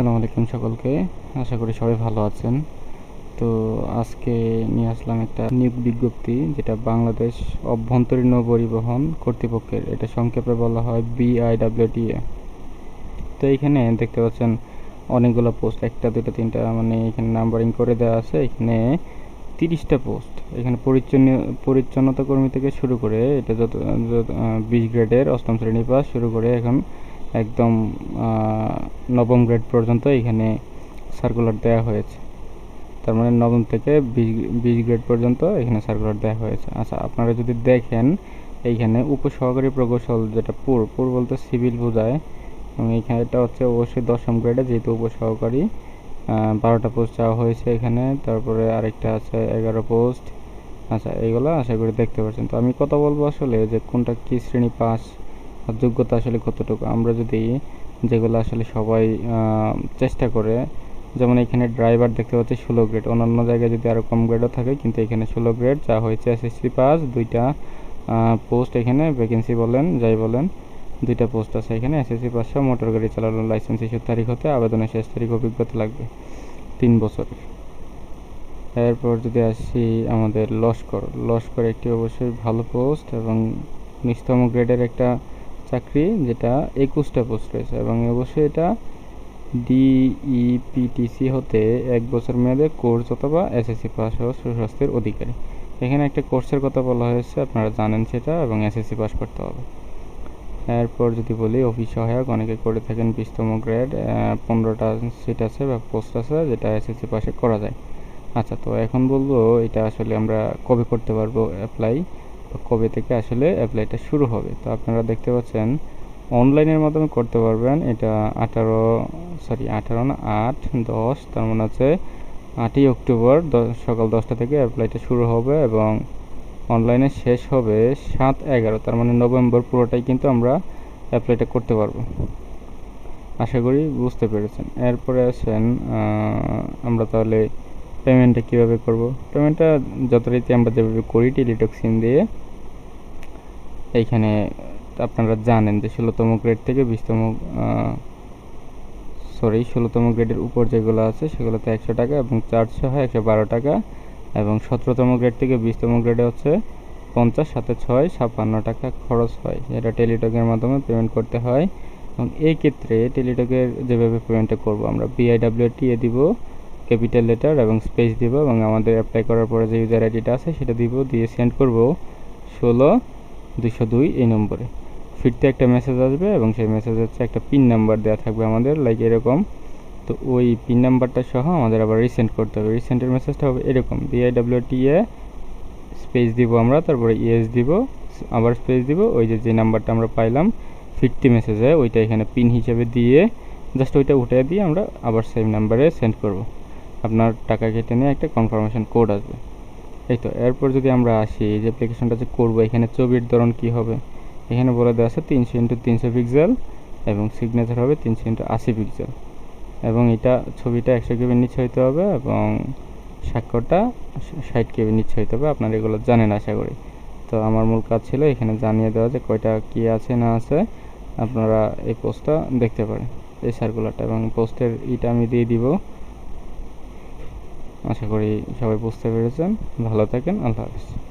আসসালামু আলাইকুম সকলকে। আশা করি সবাই ভালো আছেন। তো আজকে নিয়ে আসলাম একটা নিয়োগ বিজ্ঞপ্তি, যেটা বাংলাদেশ অভ্যন্তরীণ পরিবহন কর্তৃপক্ষের। এটা সংক্ষেপে বলা হয় বিআইডাব্লিউটিএ। তো এইখানে দেখতে পাচ্ছেন অনেকগুলো পোস্ট, একটা দুটো তিনটা মানে এখানে নাম্বারিং করে দেওয়া আছে। এখানে তিরিশটা পোস্ট। এখানে পরিচ্ছন্ন, পরিচ্ছন্নতা কর্মী থেকে শুরু করে এটা যত বিশ গ্রেডের অষ্টম শ্রেণি পাস শুরু করে এখন একদম নবম গ্রেড পর্যন্ত এখানে সার্কুলার দেওয়া হয়েছে। তার মানে নবম থেকে বিশ গ্রেড পর্যন্ত এখানে সার্কুলার দেওয়া হয়েছে। আচ্ছা আপনারা যদি দেখেন, এইখানে উপসহকারী প্রকৌশল যেটা পুর পুর বলতে সিভিল বোঝায়। এবং এখানে এটা হচ্ছে অবশ্যই দশম গ্রেডে যেহেতু উপসহকারী বারোটা পোস্ট চাওয়া হয়েছে এখানে। তারপরে আরেকটা আছে, এগারো পোস্ট আচ্ছা এইগুলো আশা করি দেখতে পাচ্ছেন তো আমি কথা বলব আসলে যে কোনটা কী শ্রেণি পাস আর যোগ্যতা আসলে কতটুকু? আমরা যদি যেগুলো আসলে সবাই চেষ্টা করে, যেমন এখানে ড্রাইভার দেখতে পাচ্ছি ষোলো গ্রেড অন্যান্য জায়গায় যদি আরও কম গ্রেডও থাকে, কিন্তু এখানে ষোলো গ্রেড যা হয়েছে এসএসসি পাস দুইটা পোস্ট এখানে ভ্যাকেন্সি বলেন, যাই বলেন, দুইটা পোস্ট আছে এখানে এসএসসি সহ মোটর গাড়ি চালানোর লাইসেন্স ইস্যুর তারিখ হতে আবেদনের শেষ তারিখ অভিজ্ঞতা লাগবে, তিন বছরের এরপর যদি আসি আমাদের লস্কর। লস্কর একটি অবশ্যই ভালো পোস্ট এবং উনিশতম গ্রেডের একটা চাকরি যেটা একুশটা পোস্ট রয়েছে এবং অবশ্যই এটা ডিইপিটিসি হতে এক বছর মেয়াদে কোর্স অথবা এসএসসি পাস হওয়া সুস্বাস্থ্যের অধিকারী। এখানে একটা কোর্সের কথা বলা হয়েছে, আপনারা জানেন সেটা এবং এসএসসি পাস করতে হবে। এরপর যদি বলি, অফিস সহায়ক, অনেকে করে থাকেন বিশতম গ্রেড পনেরোটা সিট আছে বা পোস্ট আছে যেটা এসএসসি পাশে করা যায়। আচ্ছা তো এখন বলব, এটা আসলে আমরা কবে করতে পারব অ্যাপ্লাই কবে থেকে আসলে অ্যাপ্লাইটা শুরু হবে। তো আপনারা দেখতে পাচ্ছেন অনলাইনের মাধ্যমে করতে পারবেন। এটা আঠারো সরি আঠারো না, আট, দশ, তার মানে হচ্ছে আটই অক্টোবর সকাল দশটা থেকে অ্যাপ্লাইটা শুরু হবে এবং অনলাইনে শেষ হবে সাত এগারো, তার মানে নভেম্বর পুরোটাই কিন্তু আমরা অ্যাপ্লাইটা করতে পারব। আশা করি বুঝতে পেরেছেন। এরপরে আছেন আমরা তাহলে পেমেন্টটা কীভাবে করব? পেমেন্টটা যথারীতি আমরা যেভাবে করি টেলিটক সিম দিয়ে, এইখানে আপনারা জানেন যে ষোলোতম গ্রেড থেকে বিশতম সরি ষোলোতম গ্রেডের উপর যেগুলো আছে, সেগুলোতে একশো টাকা এবং চারশো হয়, একশো বারো টাকা এবং সতেরোতম গ্রেড থেকে বিশতম গ্রেডে হচ্ছে পঞ্চাশ, সাথে ছয়, ছাপ্পান্ন টাকা খরচ হয়। এটা টেলিটকের মাধ্যমে পেমেন্ট করতে হয় এবং এই ক্ষেত্রে টেলিটকের যেভাবে পেমেন্টটা করব, আমরা বিআইডাব্লিউটি এ দিব। ক্যাপিটাল লেটার এবং স্পেস দিব এবং আমাদের অ্যাপ্লাই করার পরে যে ইউজার আইডিটা আছে সেটা দিব, দিয়ে সেন্ড করব ষোলো দুশো দুই এই নম্বরে। ফিরতে একটা মেসেজ আসবে এবং সেই মেসেজে হচ্ছে একটা পিন নাম্বার দেওয়া থাকবে আমাদের লাইক এরকম। তো ওই পিন নাম্বারটা সহ আমাদের আবার রিসেন্ড করতে হবে। রিসেন্টের মেসেজটা হবে এরকম বিআইডাব্লিউটি এ স্পেস দিব আমরা, তারপরে ইএস দিব, আবার স্পেস দিব, ওই যে যে নাম্বারটা আমরা পাইলাম ফিরতি মেসেজে ওইটা এখানে পিন হিসেবে দিয়ে জাস্ট ওইটা উঠে দিয়ে আমরা আবার সেম নাম্বারে সেন্ড করব। আপনার টাকা কেটে নিয়ে একটা কনফার্মেশন কোড আসবে। এই তো, এরপর যদি আমরা আসি, এই যে অ্যাপ্লিকেশনটা যে করব, এখানে ছবির ধরন কী হবে? এখানে বলে দেওয়া আছে তিনশো ইন্টু তিনশো পিক্সেল এবং সিগনেচার হবে তিনশো ইন্টু আশি পিক্সেল এবং এটা ছবিটা একশো কেবির নিচে হইতে হবে এবং স্বাক্ষরটা ষাট কেবির নিচে হইতে হবে। আপনারা এগুলো জানেন আশা করি। তো আমার মূল কাজ ছিল এখানে জানিয়ে দেওয়া যে কয়টা কী আছে, না আছে, আপনারা এই পোস্টটা দেখতে পারেন, এই সার্কুলারটা এবং পোস্টের ইটা আমি দিয়ে দিব। আশা করি সবাই বুঝতে পেরেছেন। ভালো থাকেন আল্লাহ হাফিজ।